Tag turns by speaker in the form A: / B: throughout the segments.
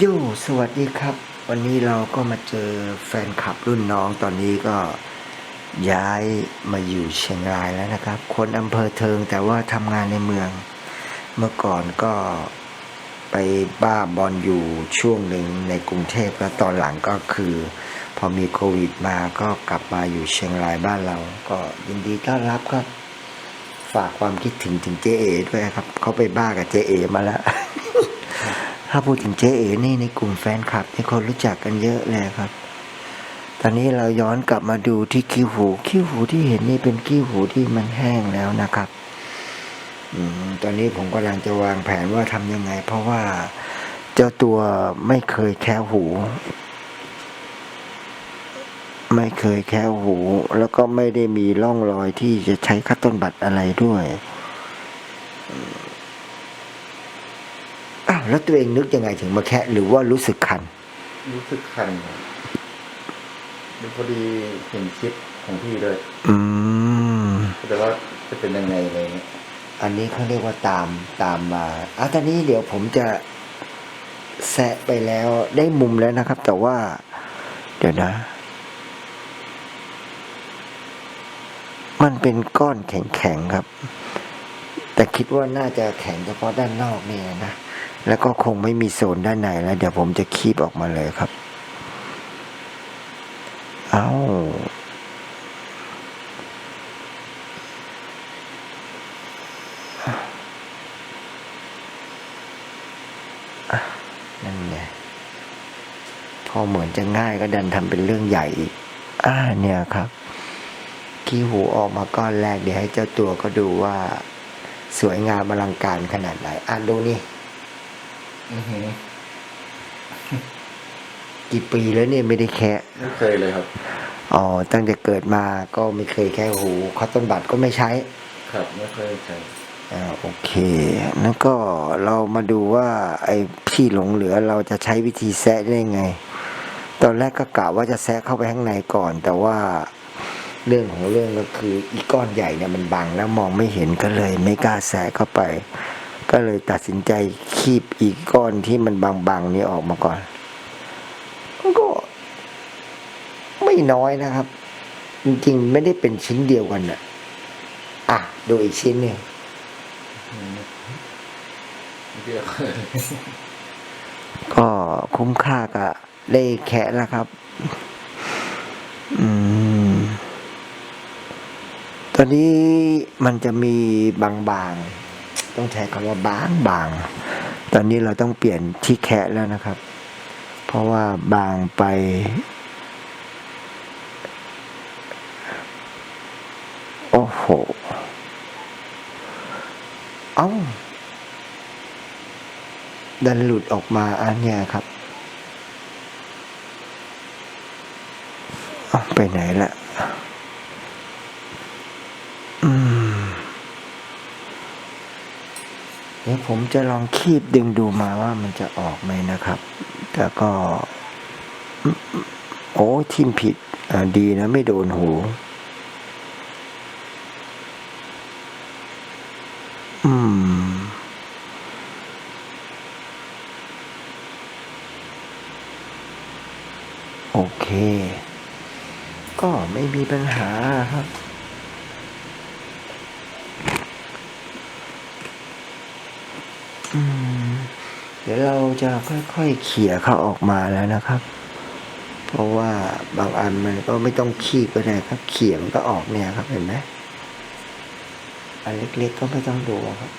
A: โยสวัสดีครับ วันนี้เราก็มาเจอแฟนคลับรุ่นน้องตอนนี้ก็ย้ายมาอยู่เชียงรายแล้วนะครับ คนอำเภอเทิงแต่ว่าทำงานในเมือง เมื่อก่อนก็ไปบ้าบอลอยู่ช่วงหนึ่งในกรุงเทพแล้วตอนหลังก็คือ พอมีโควิดมาก็กลับมาอยู่เชียงรายบ้านเรา ก็ยินดีต้อนรับครับฝากความคิดถึงถึงเจเอด้วยครับเขาไปบ้ากับเจเอมาแล้ว ถ้าพูดถึงเจ๊เอ๋นี่ในกลุ่มแฟนคลับนี่คนรู้จักกันเยอะเลยครับ ตอนนี้เราย้อนกลับมาดูที่คิ้วหูคิ้วหูที่เห็นนี่เป็นคิ้วหูที่มันแห้งแล้วนะครับอตอนนี้ผมกำลังจะวางแผนว่าทำยังไง เพราะว่าเจ้าตัวไม่เคยแค่หู ไม่เคยแค่หู แล้วก็ไม่ได้มีร่องรอยที่จะใช้คัตต้นบัตรอะไรด้วย แล้วตัวเองนึกยังไงถึงมาแคะหรือว่ารู้สึกคัน
B: รู้สึกคันครับดูพอดีเห็นคลิปของพี่เลย
A: อืม
B: แต่ว่าจะเป็นยังไงอะไรเงี้ย
A: อันนี้เขาเรียกว่าตามตามมาอะตอนนี้เดี๋ยวผมจะแซะไปแล้วได้มุมแล้วนะครับ แต่ว่า เดี๋ยวนะ มันเป็นก้อนแข็งๆครับ แต่คิดว่าน่าจะแข็งเฉพาะด้านนอกเนี่ยนะ แล้วก็คงไม่มีโซนด้านในแล้ว เดี๋ยวผมจะคีบออกมาเลยครับ เอานั่นไงพอเหมือนจะง่ายก็ดันทำเป็นเรื่องใหญ่อีก อ่าเนี่ยครับขี้หูออกมาก้อนแรกเดี๋ยวให้เจ้าตัวก็ดูว่า สวยงามอลังการขนาดไหน อ่านดูนี่ กี่ปีแล้วเนี่ยไม่ได้แคะ
B: ไม่เคยเลยครับ
A: อ๋อ ตั้งแต่เกิดมาก็ไม่เคยแค่หูคอตตอนบัตก็ไม่ใช้
B: ครับไม่เคยใช้
A: อ่าโอเค นั่นก็เรามาดูว่าไอ้ที่หลงเหลือเราจะใช้วิธีแซะได้ไง ตอนแรกก็กะว่าจะแซะเข้าไปข้างในก่อน แต่ว่าเรื่องของเรื่องก็คืออีก้อนใหญ่เนี่ยมันบังแล้วมองไม่เห็นก็เลย ไม่กล้าแซะเข้าไป ก็เลยตัดสินใจคีบอีกก้อนที่มันบางๆนี้ออกมาก่อนก็ ไม่น้อยนะครับ จริงๆ ไม่ได้เป็นชิ้นเดียวกันน่ะอะดูอีกชิ้นหนึ่งก็คุ้มค่ากับได้แคะแล้วครับ อืม ตอนนี้มันจะมีบางๆ ต้องใช้คำว่าบางบาง ตอนนี้เราต้องเปลี่ยนที่แคะแล้วนะครับ เพราะว่าบางไป โอ้โห เอ้า ดันหลุดออกมาอันเนี้ยครับ เอาไปไหนละอืมเดี๋ ยวผมจะลองคีบดึงดูมาว่ามันจะออกไหมนะครับแต่ก็ โอ้ทิมผิดดีนะไม่โดนหู อืม โอเค ก็ไม่มีปัญหาครับ อืม เดี๋ ยวเราจะค่อยๆเขี่ยเขาออกมาแล้วนะครับ เพราะว่าบางอันมันก็ไม่ต้องขี้ก็ได้ครับ เขี่ยมันก็ออกเนี่ยครับเห็นไหมอันเล็กๆก็ไม่ต้องดูครับ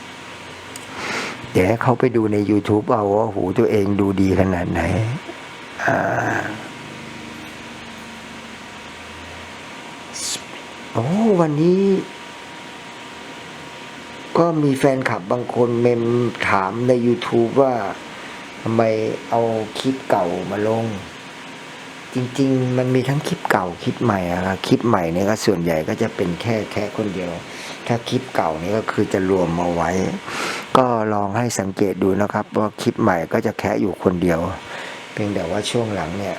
A: เดี๋ยวเขาไปดูใน YouTube เอาว่าหูตัวเองดูดีขนาดไหน อ่าโอ้วันนี้ก็มีแฟนคลับบางคนเมมถามใน YouTube ว่าำไมเอาคลิปเก่ามาลง จริง ๆ มันมีทั้งคลิปเก่าคลิปใหม่อะครับคลิปใหม่เนี่ยก็ส่วนใหญ่ก็จะเป็นแค่แค่คนเดียว ถ้าคลิปเก่านี่ก็คือจะรวมมาไว้ ก็ลองให้สังเกตดูนะครับ ว่าคลิปใหม่ก็จะแค่อยู่คนเดียว เพียงแต่ว่าช่วงหลังเนี่ย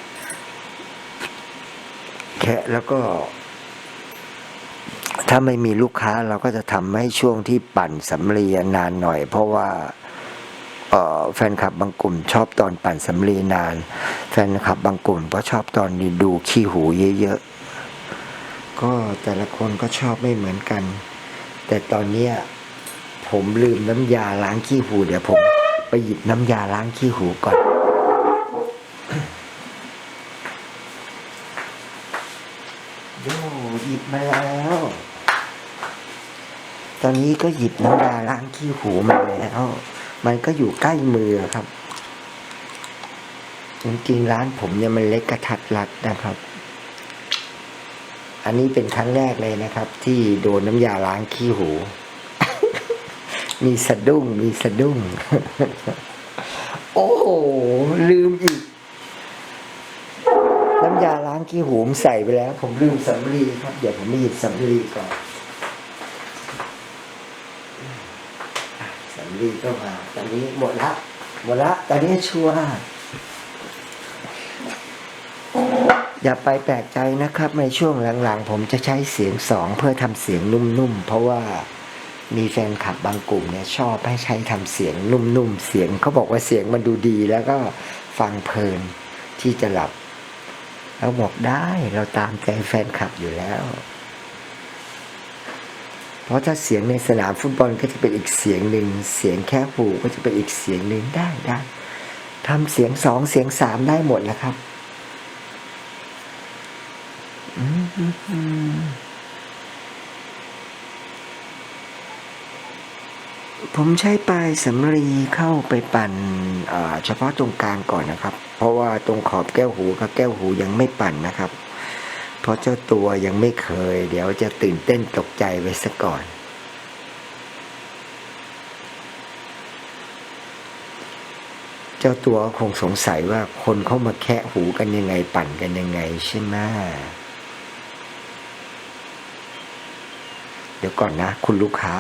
A: แค่แล้วก็ ถ้าไม่มีลูกค้าเราก็จะทำให้ช่วงที่ปั่นสำลีนานหน่อย เพราะว่า แฟนคลับบางกลุ่มชอบตอนปั่นสำลีนาน แฟนคลับบางกลุ่มก็ชอบตอนนี้ดูขี้หูเยอะๆ ก็แต่ละคนก็ชอบไม่เหมือนกัน แต่ตอนเนี้ยผมลืมน้ำยาล้างขี้หู เดี๋ยวผมไปหยิบน้ำยาล้างขี้หูก่อนโย่หยิบมาแล้ว ตอนนี้ก็หยิบน้ำยาล้างขี้หูมาแล้ว มันก็อยู่ใกล้มือครับ จริงๆร้านผมเนี่ยมันเล็กกระทัดรัดนะครับ อันนี้เป็นครั้งแรกเลยนะครับ ที่โดนน้ำยาล้างขี้หู มีสะดุ้งมีสะดุ้ง โอ้โหลืมอีก น้ำยาล้างขี้หูมใส่ไปแล้ว ผมลืมสำลีครับ เดี๋ยวผมไปหยิบสำลีก่อน สำลีก็มาตอนนี้หมดละหมดละตอนนี้ชัวร์อย่าไปแปลกใจนะครับ ในช่วงหลังๆ ผมจะใช้เสียงสองเพื่อทำเสียงนุ่มๆ เพราะว่ามีแฟนคลับบางกลุ่มเนี่ยชอบให้ใช้ทำเสียงนุ่มๆ เสียงเขาบอกว่าเสียงมันดูดี แล้วก็ฟังเพลินที่จะหลับเราบอกได้เราตามใจแฟนคลับอยู่แล้ว เพราะถ้าเสียงในสนามฟุตบอลก็จะเป็นอีกเสียงหนึ่ง เสียงแค่หูก็จะเป็นอีกเสียงหนึ่งได้ได้ทำเสียงสองเสียงสามได้หมดแล้วครับผมใช้ปลายสำลีเข้าไปปั่นเฉพาะตรงกลางก่อนนะครับ เพราะว่าตรงขอบแก้วหูกับแก้วหูยังไม่ปั่นนะครับ เพราะเจ้าตัวยังไม่เคย เดี๋ยวจะตื่นเต้นตกใจไว้ซะก่อน เจ้าตัวคงสงสัยว่าคนเข้ามาแคะหูกันยังไงปั่นกันยังไงใช่ไหมเดี๋ยวก่อนนะ คุณลูกค้า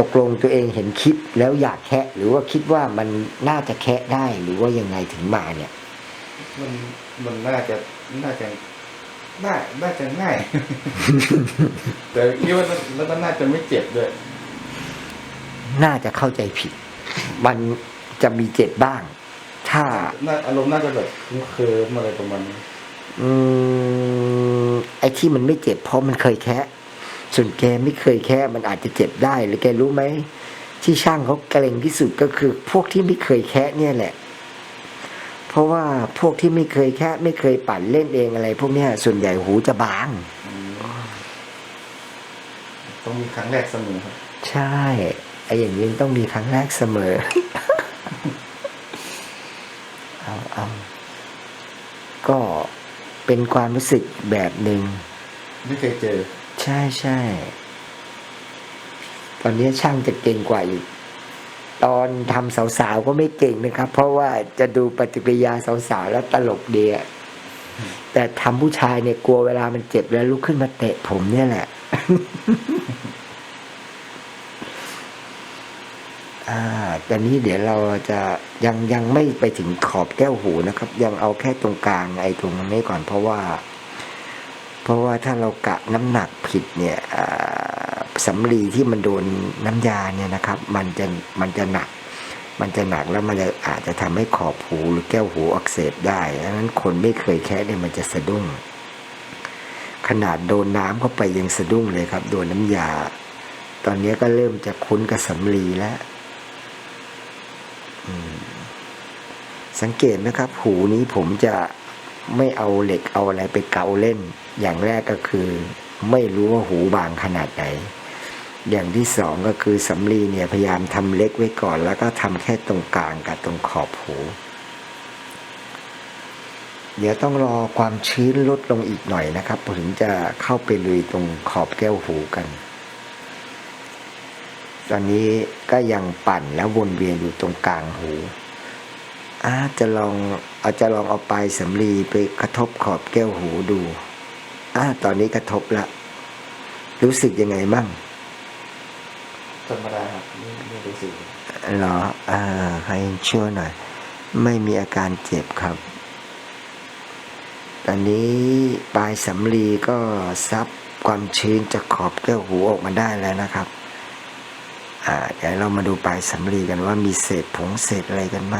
A: ตกลงตัวเองเห็นคลิปแล้วอยากแคะหรือว่าคิดว่ามันน่าจะแคะได้หรือว่ายังไงถึงมาเนี่ย
B: มันมันน่าจะน่าจะ น่าน่าจะง่าย แต่คิดว่าแล้วก็น่าจะไม่เจ็บด้วย
A: น่าจะเข้าใจผิด มันจะมีเจ็บบ้าง ถ้า
B: น่าอารมณ์น่าจะแบบเคลิมอะไรประมาณนี้
A: อืมไอ้ที่มันไม่เจ็บเพราะมันเคยแคะส่วนแกไม่เคยแคะมันอาจจะเจ็บได้หรือแกรู้ไหม ที่ช่างเขาเกรงที่สุดก็คือ พวกที่ไม่เคยแคะเนี่ยแหละ เพราะว่าพวกที่ไม่เคยแคะไม่เคยปั่นเล่นเองอะไร พวกเนี้ยส่วนใหญ่หูจะบาง
B: ต้องมีครั้งแรกเสมอครับ
A: ใช่ไอ้อย่างนี้มันต้องมีครั้งแรกเสมอ เอาเอาก็เป็นความรู้สึกแบบหนึ่ง
B: ไม่เคยเจอ
A: ใช่ใช่ตอนนี้ช่างจะเก่งกว่าอีก ตอนทำสาวๆก็ไม่เก่งนะครับ เพราะว่าจะดูปฏิกิริยาสาวๆแล้วตลกดีอะแต่ทำผู้ชายเนี่ยกลัวเวลามันเจ็บแล้วลุกขึ้นมาเตะผมเนี่ยแหละอ่าแต่นี้เดี๋ยวเราจะยังยังไม่ไปถึงขอบแก้วหูนะครับ ยังเอาแค่ตรงกลางไอ้ตรงนี้ก่อนเพราะว่า เพราะว่าถ้าเรากะน้ำหนักผิดเนี่ยอ่า สำลีที่มันโดนน้ำยาเนี่ยนะครับ มันจะมันจะหนัก มันจะหนักแล้วมันจะอาจจะทำให้ขอบหูหรือแก้วหูอักเสบได้ดังนั้นคนไม่เคยแคะเนี่ยมันจะสะดุ้ง ขนาดโดนน้ำเข้าไปยังสะดุ้งเลยครับ โดนน้ำยา ตอนนี้ก็เริ่มจะคุ้นกับสำลีแล้วสังเกตนะครับ หูนี้ผมจะไม่เอาเหล็กเอาอะไรไปเกาเล่น อย่างแรกก็คือ ไม่รู้ว่าหูบางขนาดไหน อย่างที่สองก็คือสำลีเนี่ยพยายามทำเล็กไว้ก่อน แล้วก็ทำแค่ตรงกลางกับตรงขอบหู เดี๋ยวต้องรอความชื้นลดลงอีกหน่อยนะครับถึงจะเข้าไปลุยตรงขอบแก้วหูกัน ตอนนี้ก็ยังปั่นแล้ววนเวียนอยู่ตรงกลางหูอาจะลองอาจจะลองเอาปลายสำลีไปกระทบขอบแก้วหูดูอ่าตอนนี้กระทบละ รู้สึกยังไงมั่ง
B: ธรรมดาครับไม่ไม่รู้สึก
A: เหรออ่าให้ช่วยหน่อย ไม่มีอาการเจ็บครับ ตอนนี้ปลายสำลีก็ซับความชื้นจากขอบแก้วหูออกมาได้แล้วนะครับ อ่าเดี๋ยวเรามาดูปลายสำลีกันว่ามีเศษผงเศษอะไรกันไหม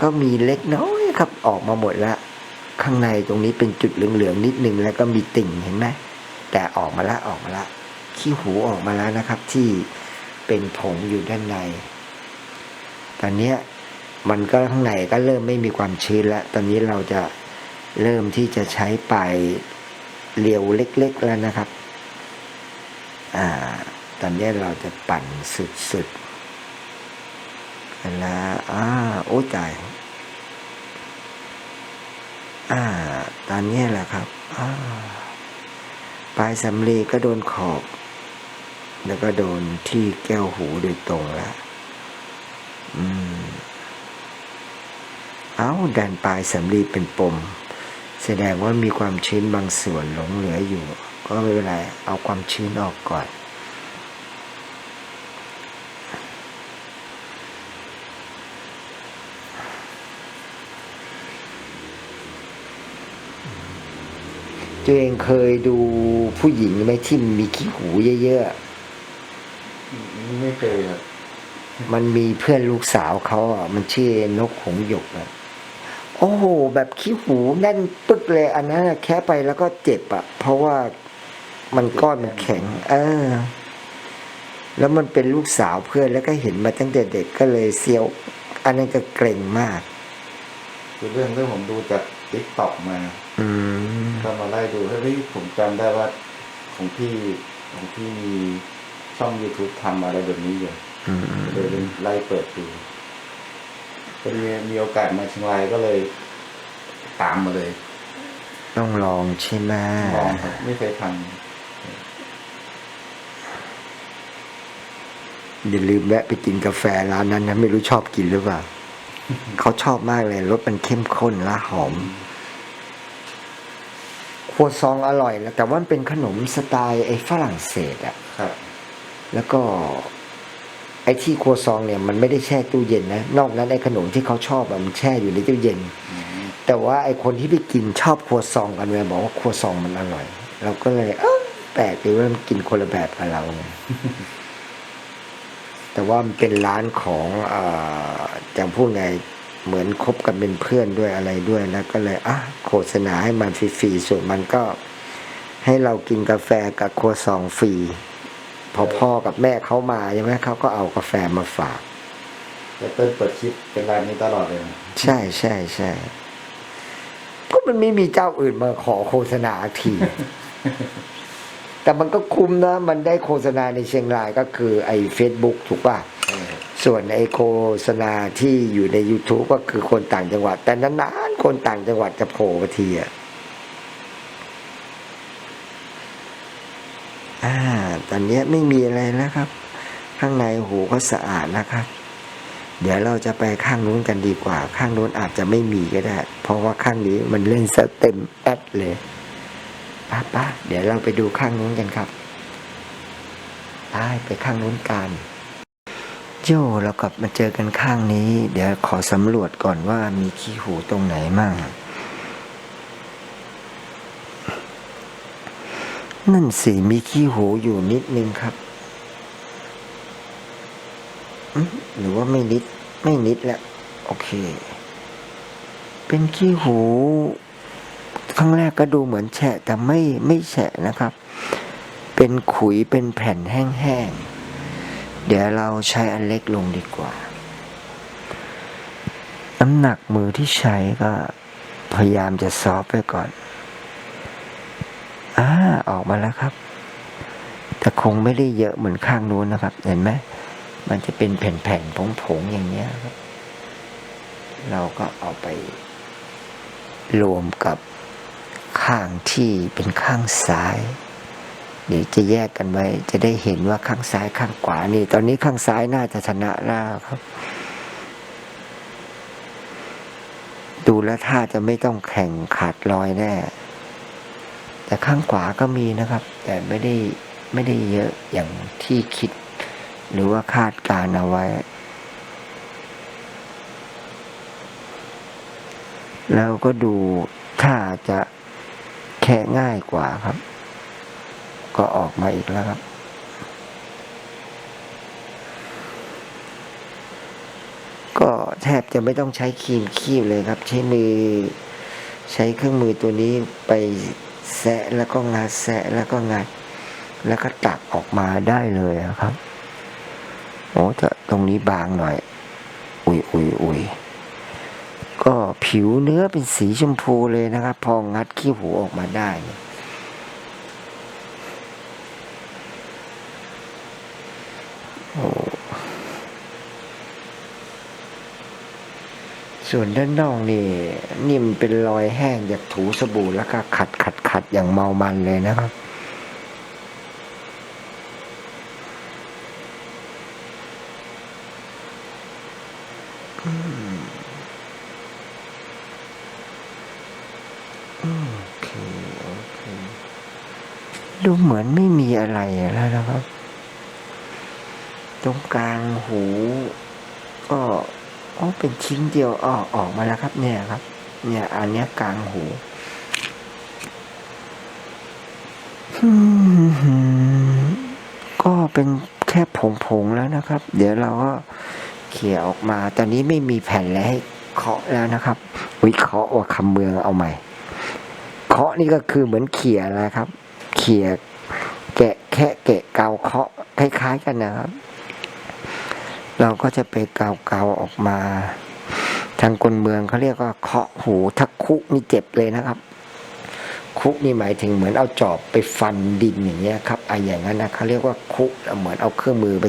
A: ก็มีเล็กน้อยครับออกมาหมดล้วข้างในตรงนี้เป็นจุดเหลืองๆนิดนึงแล้วก็มีติ่งเห็นไหมแต่ออกมาละออกมาละ ขี้หูออกมาแล้วนะครับ ที่เป็นผงอยู่ด้านใน ตอนนี้มันก็ข้างในก็เริ่มไม่มีความชื้นแล้ว ตอนนี้เราจะเริ่มที่จะใช้ปลายเรียวเล็ก ๆแล้วนะครับ อ่า ตอนนี้เราจะปั่นสุดๆแล้วอ่าโอ้ตายอ่า ตอนนี้แหละครับ อ่าปลายสำลีก็โดนขอบ แล้วก็โดนที่แก้วหูโดยตรงล้วอืม เอาดันปลายสำลีเป็นปม แสดงว่ามีความชื้นบางส่วนหลงเหลืออยู่ ก็ไม่เป็นไร เอาความชื้นออกก่อน ตัวเองเคยดูผู้หญิงไหมที่มีขี้หูเยอะ
B: ไม่เคยครับ
A: ๆมันมีเพื่อนลูกสาวเขาอะมันชื่อนกหงส์หยกอะโอ้โห แบบขี้หูแน่นปึ๊กเลย อันนั้นอะแค่ไปแล้วก็เจ็บอะ เพราะว่ามันก้อนมันแข็ง เออ แล้วมันเป็นลูกสาวเพื่อนแล้วก็เห็นมาตั้งแต่เด็กก็เลยเซียว อันนั้นก็เกรงมาก
B: คือเรื่องเรื่องผมดูจากติ๊กต็อกมา
A: อืม
B: ก็มาไล่ดูเฮ้ยผมจำได้ว่าของพี่ของพี่มี ช่อง YouTube ทำอะไรแบบนี้อยู่
A: อืม
B: ก็เลยไล่เปิดดูพอดีมีโอกาสมาเชียงรายก็เลย ตามมาเลย
A: ต้องลองใช่ไหม
B: ลองครับไม่เคยท
A: อย่าลืมแวะไปกินกาแฟร้านนั้นนะไม่รู้ชอบกินหรือเปล่าเขาชอบมากเลยรสมันเข้มข้นและหอมครัวซองอร่อยแล้วแต่ว่ามันเป็นขนมสไตล์ไอ้ฝรั่งเศสอะำ
B: ครับ
A: แล้วก็ไอ้ที่ครัวซองเนี่ยมันไม่ได้แช่ตู้เย็นนะ นอกนั้นไอ้ขนมที่เขาชอบอะมันแช่อยู่ในตู้เย็น แต่ว่าไอ้คนที่ไปกินชอบครัวซองกันเลยบอกว่าครัวซองมันอร่อย เราก็เลยเออแปลกดีว่ามันกินคนละแบบกับเรา แต่ว่ามันเป็นร้านของเออจะพูดไงเหมือนคบกันเป็นเพื่อนด้วยอะไรด้วยแล้วก็เลยอะโฆษณาให้มันฟรีๆส่วนมันก็ให้เรากินกาแฟกับครัวซองฟรี พอพ่อกับแม่เขามาใช่ไหมเขาก็เอากาแฟมาฝาก
B: แต่เติ้ลเปิดคลิปเป็นร้านนี้ตลอดเลยนะ
A: ใช่ใช่ใช่ก็มันไม่มีเจ้าอื่นมาขอโฆษณาที แต่มันก็คุ้มนะ มันได้โฆษณาในเชียงรายก็คือไอ้เฟซบุ๊กถูกป่ะ
B: ใช่ครับ
A: ส่วนไอ้โฆษณาที่อยู่ใน YouTube ก็คือคนต่างจังหวัด แต่นานๆคนต่างจังหวัดจะโผล่มาทีอะ อ่าตอนนี้ไม่มีอะไรแล้วครับ ข้างในหูก็สะอาดแล้วครับ เดี๋ยวเราจะไปข้างนู้นกันดีกว่า ข้างนู้นอาจจะไม่มีก็ได้ เพราะว่าข้างนี้มันเล่นสเต็มแอดเลยป้าป้าเดี๋ยวเราไปดูข้างนู้นกันครับไปไปข้างนู้นกันโย่เรากลับมาเจอกันข้างนี้ เดี๋ยวขอสำรวจก่อนว่ามีขี้หูตรงไหนมั่ง นั่นสิมีขี้หูอยู่นิดนึงครับอืมหรือว่าไม่นิด ไม่นิดแล้ว โอเค เป็นขี้หูครั้งแรกก็ดูเหมือนแฉะแต่ไม่ไม่แฉะนะครับ เป็นขุยเป็นแผ่นแห้งๆ เดี๋ยวเราใช้อันเล็กลงดีกว่า น้ำหนักมือที่ใช้ก็พยายามจะซอฟไปก่อน มาแล้วครับ แต่คงไม่ได้เยอะเหมือนข้างนู้นนะครับ เห็นไหมมันจะเป็นแผ่นๆผงๆอย่างเนี้ยครับ เราก็เอาไป รวมกับข้างที่เป็นข้างซ้าย เดี๋ยวจะแยกกันไว้ จะได้เห็นว่าข้างซ้ายข้างขวานี่ ตอนนี้ข้างซ้ายน่าจะชนะแล้วครับ ดูแล้วท่าจะไม่ต้องแข่งขาดลอยแน่ แต่ข้างขวาก็มีนะครับ แต่ไม่ได้ไม่ได้เยอะอย่างที่คิด หรือว่าคาดการเอาไว้ แล้วก็ดูถ้าจะแค่ง่ายกว่าครับ ก็ออกมาอีกแล้วครับก็แทบจะไม่ต้องใช้ครีมคีบเลยครับ ใช้มือใช้เครื่องมือตัวนี้ไป แซะแล้วก็งัดแซะแล้วก็งัดแล้วก็ตักออกมาได้เลยครับ โอ้จะตรงนี้บางหน่อย อุยอุยอุยก็ผิวเนื้อเป็นสีชมพูเลยนะครับ พองัดขี้หูออกมาได้เนี่ย ส่วนด้านนอกนี่นี่มันเป็นรอยแห้งจากถูสบู่แล้วก็ขัดขัดขัดอย่างเมามันเลยนะครับโอเคโอเคดูเหมือนไม่มีอะไรแล้วนะครับ ตรงกลางหูก็ อ๋อเป็นชิ้นเดียวออกออกมาแล้วครับ เนี่ยครับ เนี่ย อันนี้กลางหูก็เป็นแค่ผงๆแล้วนะครับ เดี๋ยวเราก็เขี่ยออกมา ตอนนี้ไม่มีแผ่นแล้วให้เคาะแล้วนะครับวิเคราะห์ว่าคำเมืองเอาใหม่ เคาะนี่ก็คือเหมือนเขี่ยนะครับ เขี่ยแกะแค่แกะเกาเคาะคล้ายๆกันนะครับ เราก็จะไปเกาเกาๆออกมา ทางคนเมืองเขาเรียกว่าเคาะหูถ้าคุนี่เจ็บเลยนะครับ คุนี่หมายถึงเหมือนเอาจอบไปฟันดินอย่างเงี้ยครับไอ้อย่างนั้นนะเขาเรียกว่าคุเหมือนเอาเครื่องมือไป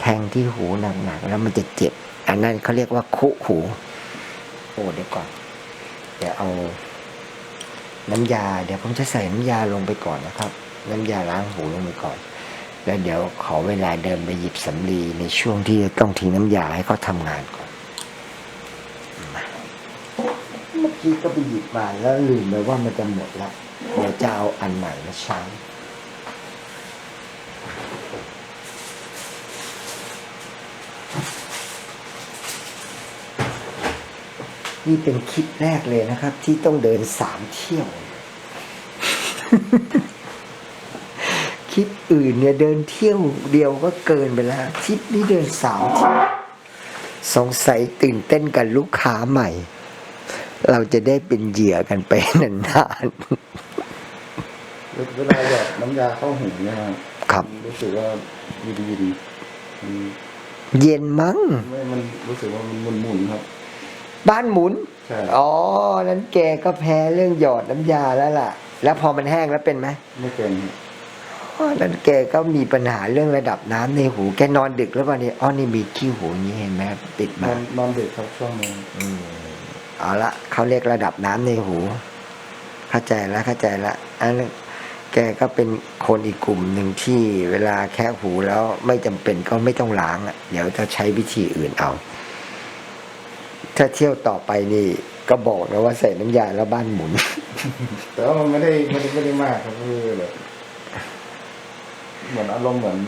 A: แทงที่หูหนักๆแล้วมันจะเจ็บ อันนั้นเขาเรียกว่าคุหูโอ้เดี๋ยวก่อนเดี๋ยวเอา น้ำยา เดี๋ยวผมจะใส่น้ำยาลงไปก่อนนะครับ น้ำยาล้างหูลงไปก่อน แล้วเดี๋ยวขอเวลาเดินไปหยิบสำลีในช่วงที่ต้องทิ้งน้ำยาให้เขาทำงานก่อนเมื่อกี้ก็ไปหยิบมาแล้วลืมไปว่ามันจะหมดแล้วเดี๋ยวจะเอาอันใหม่มาใช้นี่เป็นคลิปแรกเลยนะครับ ที่ต้องเดินสามเที่ยว คลิปอื่นเนี่ยเดินเที่ยวเดียวก็เกินไปแล้วคลิปนี้เดินสามเที่ยวสงสัยตื่นเต้นกับลูกค้าใหม่ เราจะได้เป็นเหยื่อกันไปนาน
B: เวลาแบบน้ำยาเข้าหูเนี่ยครับ
A: ๆครับ
B: รู้สึกว่าดีดีดีมัน
A: เย็นมั้ง
B: ไม่มันรู้สึกว่ามันหมุนๆครับ
A: บ้านหมุน
B: ใช่
A: อ๋อ นั้นแกก็แพ้เรื่องหยอดน้ำยาแล้วล่ะ แล้วพอมันแห้งแล้วเป็นไหม
B: ไม่เป็น
A: อ๋อ นั้นแกก็มีปัญหาเรื่องระดับน้ำในหู แกนอนดึกแล้วป่ะเนี่ยอ๋อนี่มีขี้หูอย่างนี้เห็นไหมติด
B: น
A: มา
B: อนนอนดึกครับช่วงนึง
A: อืมเอาละเขาเรียกระดับน้ำในหู เข้าใจแล้วเข้าใจแล้วอันนั้นแกก็เป็นคนอีกกลุ่มหนึ่งที่เวลาแค่หูแล้วไม่จำเป็นก็ไม่ต้องล้างอะเดี๋ยวจะใช้วิธีอื่นเอา ถ้าเที่ยวต่อไปนี่ก็บอกนะว่าใส่น้ำยาแล้วบ้านหมุน
B: แต่ว่ามันไม่ได้ไม่ได้ไม่ได้มากครับคือแบบ เหมือนอารมณ์เหมือน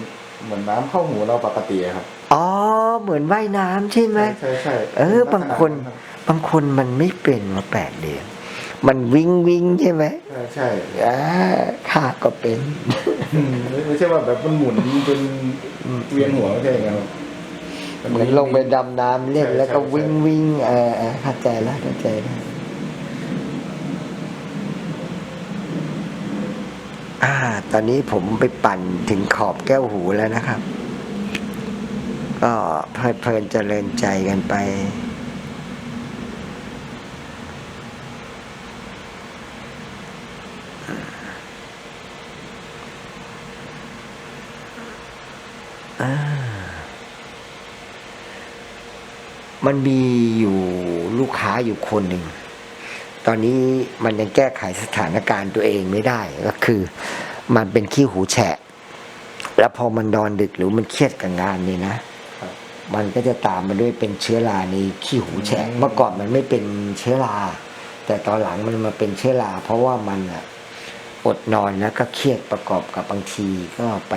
B: เหมือนน้ำเข้าหูเราปกติอะครับ
A: อ๋อ เหมือนว่ายน้ำใช่ไหม
B: ใช่ใช่
A: เออ บางคน บางคนมันไม่เป็นมาแปดเดือนมันวิงวิงใช่ไหม
B: ใช่ใช่
A: อ่าข้าก็เป็น
B: อืมไม่ไม่ใช่ว่าแบบมันหมุนจนเวียนหัวไม่ใช่อย่างนั้นครับ
A: เหมือนลงไปดำน้ำเล่น
B: ใช่
A: แล้วก็
B: ใช่
A: วิ่งวิ่งเออเออเข้าใจแล้วเข้าใจแล้ว อ่า ตอนนี้ผมไปปั่นถึงขอบแก้วหูแล้วนะครับ ก็เพลิดเพลินเจริญใจกันไปอ่ามันมีอยู่ลูกค้าอยู่คนหนึ่งตอนนี้มันยังแก้ไขสถานการณ์ตัวเองไม่ได้ก็ คือ มันเป็นขี้หูแฉะ แล้วพอมันนอนดึกหรือมันเครียดกับงานนี่นะ
B: ครับ
A: มันก็จะตามมาด้วยเป็นเชื้อราในขี้หูแฉะ
B: อืม
A: เมื่อก่อนมันไม่เป็นเชื้อรา แต่ตอนหลังมันมาเป็นเชื้อรา เพราะว่ามันอะอดนอนแล้วก็เครียดประกอบกับบางทีก็ไป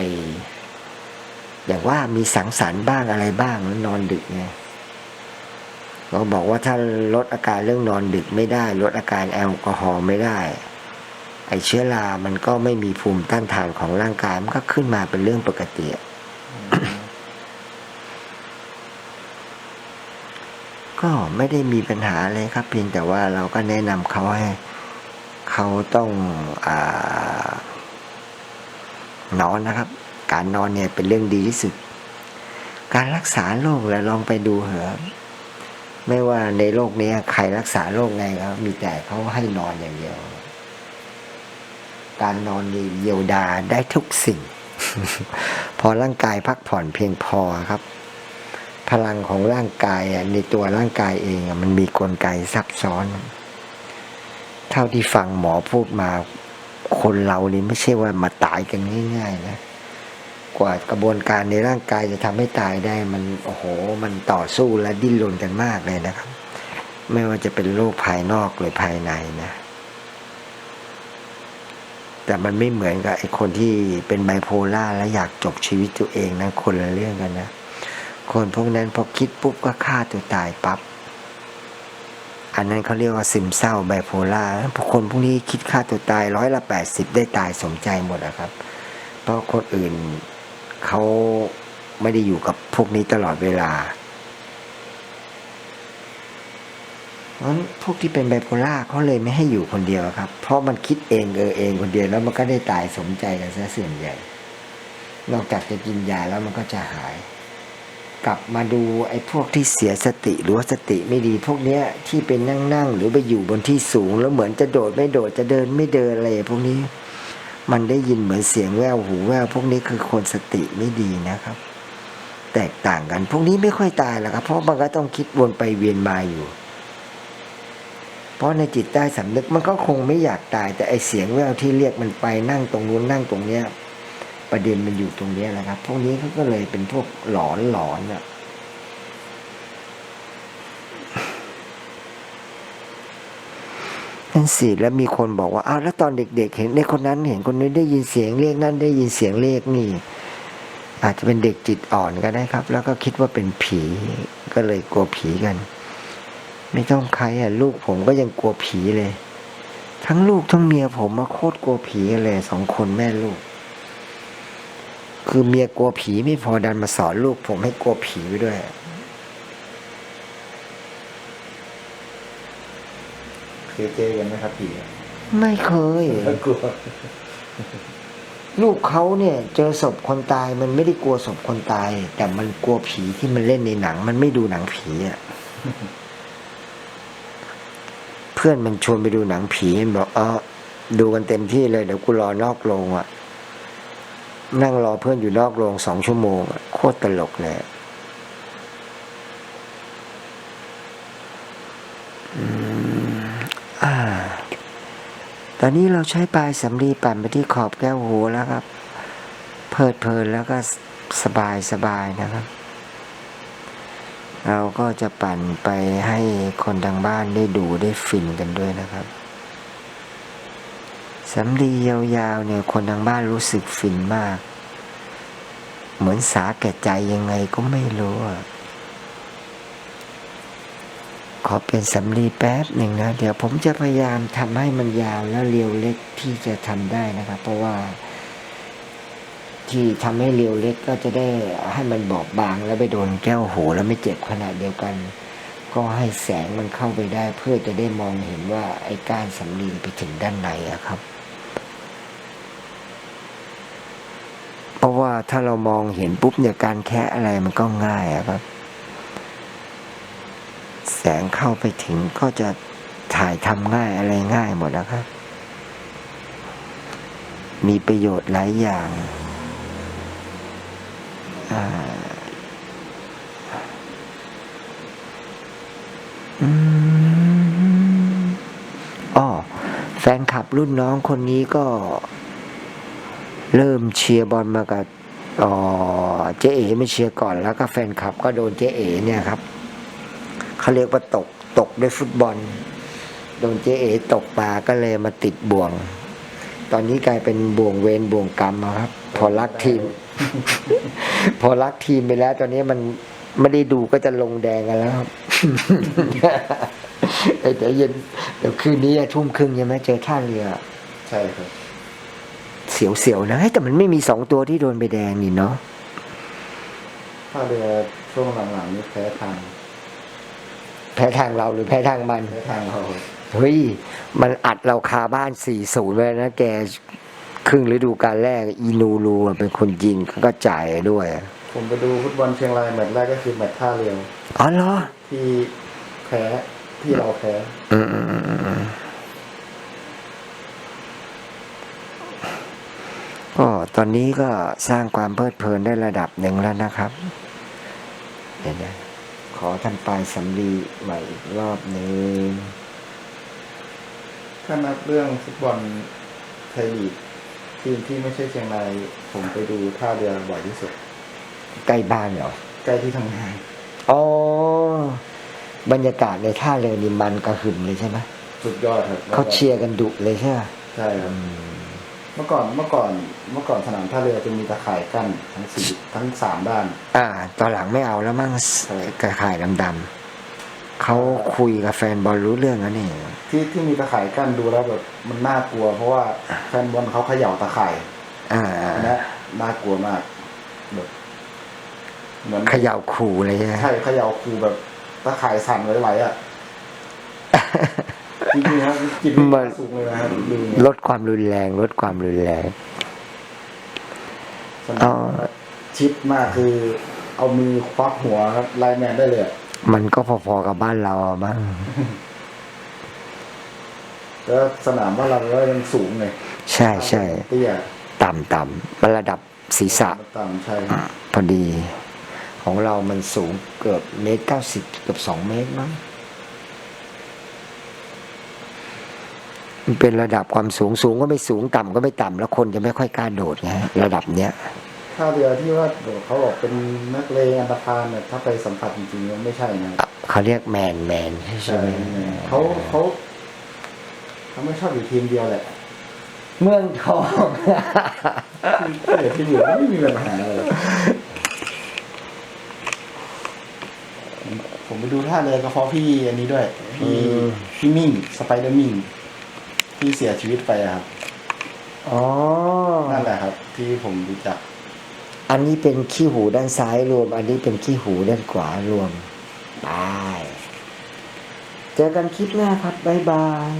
A: อย่างว่ามีสังสรรค์บ้างอะไรบ้างแล้วนอนดึกไงเราบอกว่าถ้าลดอาการเรื่องนอนดึกไม่ได้ ลดอาการแอลกอฮอล์ไม่ได้ ไอเชื้อรา มันก็ไม่มีภูมิต้านทานของร่างกาย มันก็ขึ้นมาเป็นเรื่องปกติ ก็ไม่ได้มีปัญหาเลยครับ เพียงแต่ว่าเราก็แนะนำเขาให้เขาต้องอนอนนะครับ การนอนเนี่ยเป็นเรื่องดีที่สุด การรักษาโรคแล้วลองไปดูเหอะไม่ว่าในโลกนี้ใครรักษาโรคไงครับมีแต่เขาให้นอนอย่างเดียว การนอนดีเยียวยาได้ทุกสิ่ง พอร่างกายพักผ่อนเพียงพอครับ พลังของร่างกายในตัวร่างกายเองมันมีกลไกซับซ้อน เท่าที่ฟังหมอพูดมาคนเรานี่ไม่ใช่ว่ามาตายกันง่าย ๆ นะกว่ากระบวนการในร่างกายจะทำให้ตายได้ มันโอ้โห มันต่อสู้และดิ้นรนกันมากเลยนะครับ ไม่ว่าจะเป็นโรคภายนอกหรือภายในนะ แต่มันไม่เหมือนกับไอ้คนที่เป็นไบโพล่าแล้วอยากจบชีวิตตัวเองนะคนละเรื่องกันนะ คนพวกนั้นพอคิดปุ๊บก็ฆ่าตัวตายปับ๊บอันนั้นเขาเรียกว่าซึมเศร้าไบโพล่าพวกคนพวกนี้คิดฆ่าตัวตายร้อยละแปดสิบได้ตายสมใจหมดนะครับ เพราะคนอื่นเขาไม่ได้อยู่กับพวกนี้ตลอดเวลา เพราะฉะ นั้นพวกที่เป็นไบโพล่าเขาเลยไม่ให้อยู่คนเดียวครับ เพราะมันคิดเองเออเองคนเดียวแล้วมันก็ได้ตายสมใจกันซะส่วนใหญ่ นอกจากจะกินยาแล้วมันก็จะหาย กลับมาดูไอ้พวกที่เสียสติหรือว่าสติไม่ดี พวกเนี้ยที่เป็นนั่งนั่งๆหรือไปอยู่บนที่สูง แล้วเหมือนจะโดดไม่โดดจะเดินไม่เดินอะไรพวกนี้ มันได้ยินเหมือนเสียงแววหูแววพวกนี้คือคนสติไม่ดีนะครับ แตกต่างกันพวกนี้ไม่ค่อยตายหรอกครับ เพราะมันก็ต้องคิดวนไปเวียนมาอยู่ เพราะในจิตใต้สำนึกมันก็คงไม่อยากตาย แต่ไอเสียงแววที่เรียกมันไปนั่งตรงนู้นนั่งตรงเนี้ย ประเด็นมันอยู่ตรงเนี้ยแหละครับ พวกนี้เขาก็เลยเป็นพวกหลอนหลอนอะนั่นสิแล้วมีคนบอกว่าอ้าวแล้วตอนเด็กๆเห็นในคนนั้นเห็นคนนี้ได้ยินเสียงเรียกนั่นได้ยินเสียงเรียกนี่ อาจจะเป็นเด็กจิตอ่อนก็ได้ครับ แล้วก็คิดว่าเป็นผีก็เลยกลัวผีกัน ไม่ต้องใครอะ ลูกผมก็ยังกลัวผีเลย ทั้งลูกทั้งเมียผมมาโคตรกลัวผีกันเลยสองคนแม่ลูก คือเมียกลัวผีไม่พอดันมาสอนลูกผมให้กลัวผีไปด้วย
B: เคยเจอกันไหมครับพี่
A: ไม่เคย
B: กลัว
A: ลูกเขาเนี่ยเจอศพคนตายมันไม่ได้กลัวศพคนตาย แต่มันกลัวผีที่มันเล่นในหนัง มันไม่ดูหนังผีอะเพื่อนมันชวนไปดูหนังผีมันบอกเออดูกันเต็มที่เลยเดี๋ยวกูรอนอกโรงอะ นั่งรอเพื่อนอยู่นอกโรงสองชั่วโมงโคตรตลกเลยอืมอ่าตอนนี้เราใช้ปลายสำลีปั่นไปที่ขอบแก้วหูแล้วครับ เพลิดเพลินแล้วก็สบายสบายนะครับ เราก็จะปั่นไปให้คนทางบ้านได้ดูได้ฟินกันด้วยนะครับสำลียาวๆเนี่ยคนทางบ้านรู้สึกฟินมาก เหมือนสาแก่ใจยังไงก็ไม่รู้อะขอเป็นสำลีแป๊บหนึ่งนะ เดี๋ยวผมจะพยายามทำให้มันยาวและเรียวเล็กที่จะทำได้นะครับ เพราะว่า ที่ทำให้เรียวเล็กก็จะได้ให้มันบอบบางแล้วไปโดนแก้วหูแล้วไม่เจ็บขนาดเดียวกัน ก็ให้แสงมันเข้าไปได้ เพื่อจะได้มองเห็นว่าไอ้ก้านสำลีไปถึงด้านในอะครับ เพราะว่าถ้าเรามองเห็นปุ๊บเนี่ยการแคะอะไรมันก็ง่ายอะครับ แสงเข้าไปถึงก็จะถ่ายทำง่ายอะไรง่ายหมดนะครับ มีประโยชน์หลายอย่าง อืมอแฟนคลับรุ่นน้องคนนี้ก็ เริ่มเชียร์บอลมากับอ๋อเจ๊เอ๋ไม่เชียร์ก่อนแล้วก็แฟนคลับก็โดนเจ๊เอ๋เนี่ยครับเขาเรียกว่าตกตกด้วยฟุตบอล โดนเจ๊เอตกปลาก็เลยมาติดบ่วง ตอนนี้กลายเป็นบ่วงเวรบ่วงกรรมอะครับ พอรักทีม พอรักทีมไปแล้ว ตอนนี้มันไม่ได้ดูก็จะลงแดงกันแล้วครับเอ้ยเดี๋ยวเย็นเดี๋ยวคืนนี้อะทุ่มครึ่งใช่ไหมเจอท่าเรือ
B: ใช่ครับ
A: เสียวๆนะเฮ้ยแต่มันไม่มีสองตัวที่โดนใบแดงนี่เนาะ
B: ถ้าเรือช่วงหลังๆนี้แพ้ทาง
A: แพ้ทางเราหรือแพ้ทางมัน
B: ในทางเรา
A: เฮ้ย มันอัดเราคาบ้าน4-0เลยนะแก ครึ่งฤดูกาลแรกอีนูรูอะเป็นคนยิงก็จ่ายด้วย
B: ผมไปดูฟุตบอลเชียงรายแมตช์แรกก็คือแมตช์ท่าเรือ
A: อ๋อเหรอ
B: ที่แพ้ที่เราแพ้
A: อืมอืมอืมอืมอืมก็ตอนนี้ก็สร้างความเพลิดเพลินได้ระดับหนึ่งแล้วนะครับ เดี๋ยวนะขอทำปลายสำลีใหม่อีกรอบหนึ่ง
B: ถ้านับเรื่องฟุตบอลไทยลีก ทีมที่ไม่ใช่เชียงรายผมไปดูท่าเรือบ่อยที่สุด
A: ใกล้บ้านเหรอ
B: ใกล้ที่ทำงาน
A: อ๋อบรรยากาศในท่าเรือนี่มันกระหึ่มเลยใช่ไหม
B: สุดยอดครับ
A: เขาเชียร์กันดุเลยใช่ไหม
B: ใช่ครับเมื่อก่อนเมื่อก่อนเมื่อก่อนสนามท่าเรือจะมีตะข่ายกั้นทั้งสี่ทั้งสามด้าน
A: อ่า ตอนหลังไม่เอาแล้วมั้งกระข่ายดำๆ เขาคุยกับแฟนบอลรู้เรื่องแล้วนี่
B: ที่ที่มีตะข่ายกั้นดูแล้วแบบมันน่ากลัว เพราะว่าแฟนบอลเขาเขย่าตะข่าย
A: อ่า
B: อันนี้น่ากลัวมากแบบเหมือน
A: เขย่าขู่เลยใช่ไหม
B: ใช่เขย่าคูแบบตะข่ายสั่นไหวๆอะจริงๆครับจิตวิญญาณสูงเลยนะครับดูเนี่ย
A: ลดความรุนแรง ลดความรุนแรง
B: สนามชิดมากคือ เอามือควักหัวไลน์แมนได้เลยอะ
A: มันก็พอๆกับบ้านเราอะมั้ง
B: แล้วสนามว่านเราก็ยังสูงเลย
A: ใช่ใช่
B: เตี้ย
A: ต่ำต่ำๆมันระดับศีรษะ
B: ต่ำใช่
A: พอดี ของเรามันสูงเกือบเมตรเก้าสิบเกือบสองเมตรมั้งมันเป็นระดับความสูงสูงก็ไม่สูงต่ำก็ไม่ต่ำแล้วคนจะไม่ค่อยกล้าโดดไงระดับเนี้ย
B: ท่าเรือที่ว่าเขาบอกเป็นนักเลงอันธพาลเนี่ยถ้าไปสัมผัสจริงๆมันไม่ใช่นะ
A: เขาเรียกแมนแมนใช่
B: ใช่
A: ไหม
B: เขาเขาเขาไม่ชอบอยู่ทีมเดียวแหละ
A: เมืองทอง
B: ที่เหลือทีมอื่นไม่มีปัญหาอะไรผมไปดูท่าเรือก็เพราะพี่อันนี้ด้วย พี่
A: อืม
B: พี่มิ่งสไปเดอร์มิ่งที่เสียชีวิตไปอะครับ
A: อ๋อ
B: นั่นแหละครับ ที่ผมรู้จัก
A: อันนี้เป็นขี้หูด้านซ้ายรวม อันนี้เป็นขี้หูด้านขวารวมบาย เจอกันคลิปหน้าครับ บ๊ายบาย